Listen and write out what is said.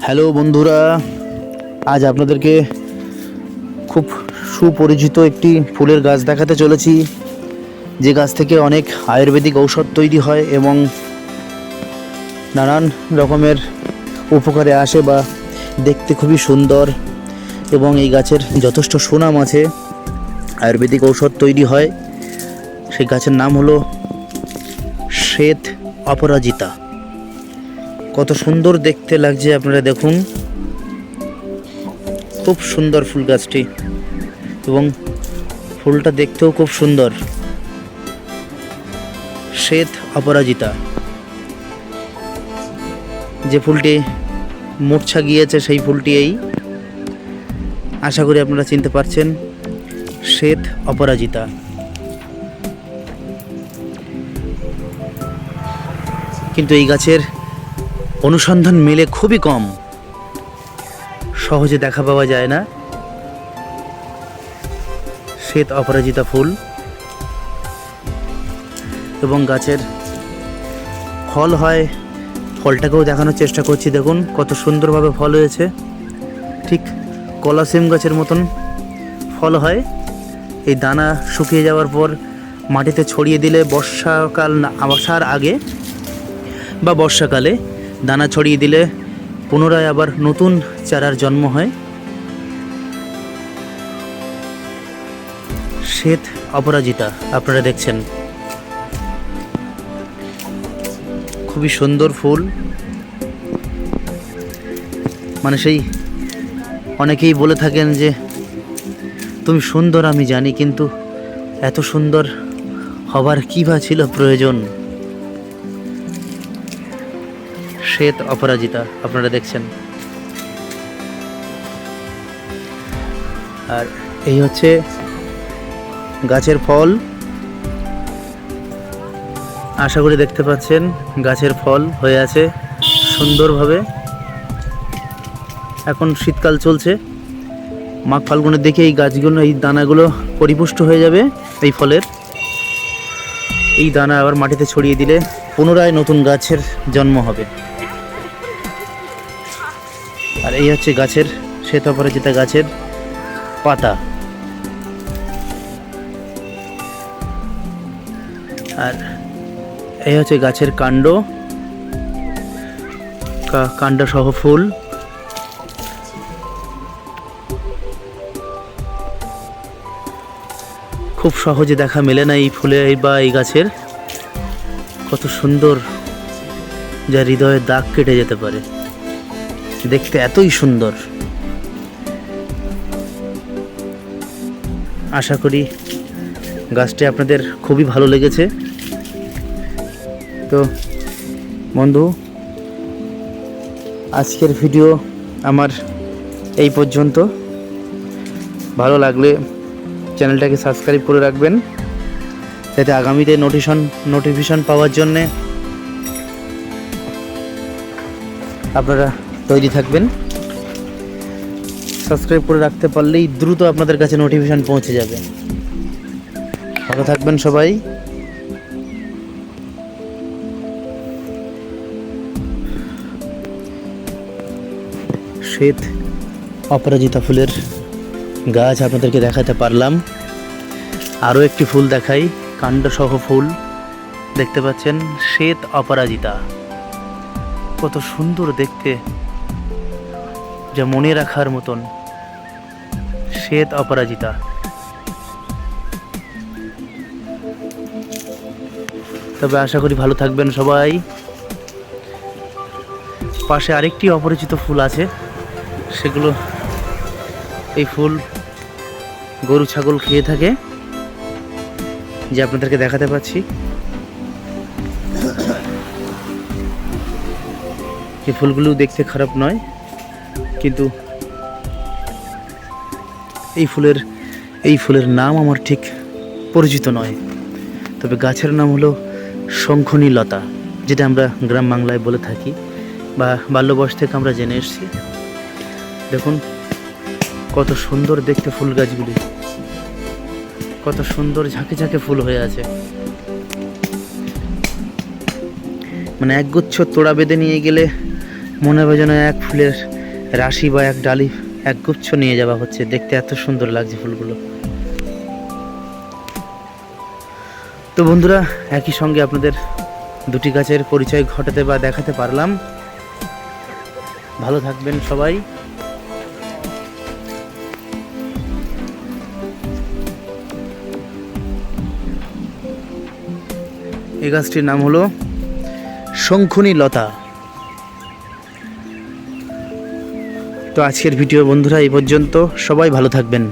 Hello বন্ধুরা, আজ আপনাদেরকে খুব সুপরিচিত একটি ফুলের গাছ দেখাতে চলেছি। যে গাছ থেকে অনেক আয়ুর্বেদিক ঔষধ তৈরি হয় এবং নানান রকমের উপকারে আসে বা দেখতে খুবই সুন্দর এবং এই গাছের যথেষ্ট সুনাম আছে। আয়ুর্বেদিক ঔষধ তৈরি হয়। সেই গাছের নাম হলো শ্বেত অপরাজিতা। কত সুন্দর দেখতে লাগছে আপনারা দেখুন। খুব সুন্দর ফুল গাছটি এবং ফুলটা দেখতেও খুব সুন্দর। শ্বেত অপরাজিতা। যে ফুলটি মূর্ছা গিয়েছে সেই ফুলটি এই আশা করি আপনারা চিনতে পারছেন, শ্বেত অপরাজিতা। কিন্তু এই গাছের অনুসন্ধান মেলে খুবই কম। সহজে দেখা পাওয়া যায় না। শ্বেত অপরাজিতা ফুল এবং গাছের ফল হয়। ফলটাকেও দেখানোর চেষ্টা করছি, দেখুন কত সুন্দরভাবে ফল হয়েছে। ঠিক কলাসিম গাছের মতন ফল হয়। এই দানা শুকিয়ে যাওয়ার পর মাটিতে ছড়িয়ে দিলে বর্ষাকাল আসার আগে বা বর্ষাকালে দানা ছড়িয়ে দিলে পুনরায় আবার নতুন চারার জন্ম হয়। শ্বেত অপরাজিতা, আপনারা দেখছেন। খুবই সুন্দর ফুল। মানে সেই অনেকেই বলে থাকেন যে, তুমি সুন্দর, আমি জানি, কিন্তু এত সুন্দর হবার কী বা ছিল প্রয়োজন? শ্বেত অপরাজিতা, আপনারা দেখছেন। আর এই হচ্ছে গাছের ফল। আশা করি দেখতে পাচ্ছেন, গাছের ফল হয়ে আছে সুন্দরভাবে। এখন শীতকাল চলছে। মাঘ ফাল্গুনের দেখে এই গাছগুলো, এই দানাগুলো পরিপুষ্ট হয়ে যাবে এই ফলের। এই দানা আবার মাটিতে ছড়িয়ে দিলে পুনরায় নতুন গাছের জন্ম হবে। আর এই হচ্ছে গাছের শ্বেত অপরাজিতা গাছের পাতা। আর এই হচ্ছে গাছের কাণ্ড। কাণ্ড সহ ফুল। খুব সহজে দেখা মেলে না এই ফুলে বা এই গাছের। কত সুন্দর যা হৃদয়ে দাগ কেটে যেতে পারে। দেখতে এতই সুন্দর। আশা করি গাছটি আপনাদের খুবই ভালো লেগেছে। তো, বন্ধু, আজকের ভিডিও আমার এই পর্যন্ত। ভালো লাগলে চ্যানেলটাকে সাবস্ক্রাইব করে রাখবেন। যাতে আগামীতে নোটিশন নোটিফিকেশন পাওয়ার জন্যে আপনারা তৈরি থাকবেন। সাবস্ক্রাইব করে রাখতে পারলেই দ্রুত আপনাদের কাছে নোটিফিকেশন পৌঁছে যাবে। ভালো থাকবেন সবাই। শ্বেত অপরাজিতা ফুলের গাছ আপনাদেরকে দেখাতে পারলাম। আরও একটি ফুল দেখাই, কাণ্ডসহ ফুল। দেখতে পাচ্ছেন, শ্বেত অপরাজিতা। কত সুন্দর দেখতে। যা মনে রাখার মতন। শ্বেত অপরাজিতা। তবে আশা করি ভালো থাকবেন সবাই। পাশে আরেকটি অপরিচিত ফুল আছে। সেগুলো এই ফুল গরু, ছাগল খেয়ে থাকে। যে আপনাদেরকে দেখাতে পাচ্ছি। এই ফুলগুলো দেখতে খারাপ নয়। কিন্তু এই ফুলের এই ফুলের নাম আমার ঠিক পরিচিত নয়। তবে গাছের নাম হলো শঙ্খনী লতা যেটা আমরা গ্রাম বাংলায় বলে থাকি বা বাল্য বয়স থেকে আমরা জেনে এসেছি। দেখুন, কত সুন্দর দেখতে ফুল গাছগুলি। কত সুন্দর ঝাঁকে ঝাঁকে ফুল হয়ে আছে। মানে একগুচ্ছ তোড়া বেঁধে নিয়ে গেলে মনে হবে যেন এক ফুলের রাশি বা এক ডালি, এক গুচ্ছ নিয়ে যাওয়া হচ্ছে। দেখতে এত সুন্দর লাগছে ফুলগুলো। তো বন্ধুরা, একই সঙ্গে আপনাদের দুটি গাছের পরিচয় ঘটাতে বা দেখাতে পারলাম। ভালো থাকবেন সবাই। এই গাছটির নাম হলো শঙ্খনী লতা তো আজকের ভিডিও বন্ধুরা এই পর্যন্ত। সবাই ভালো থাকবেন।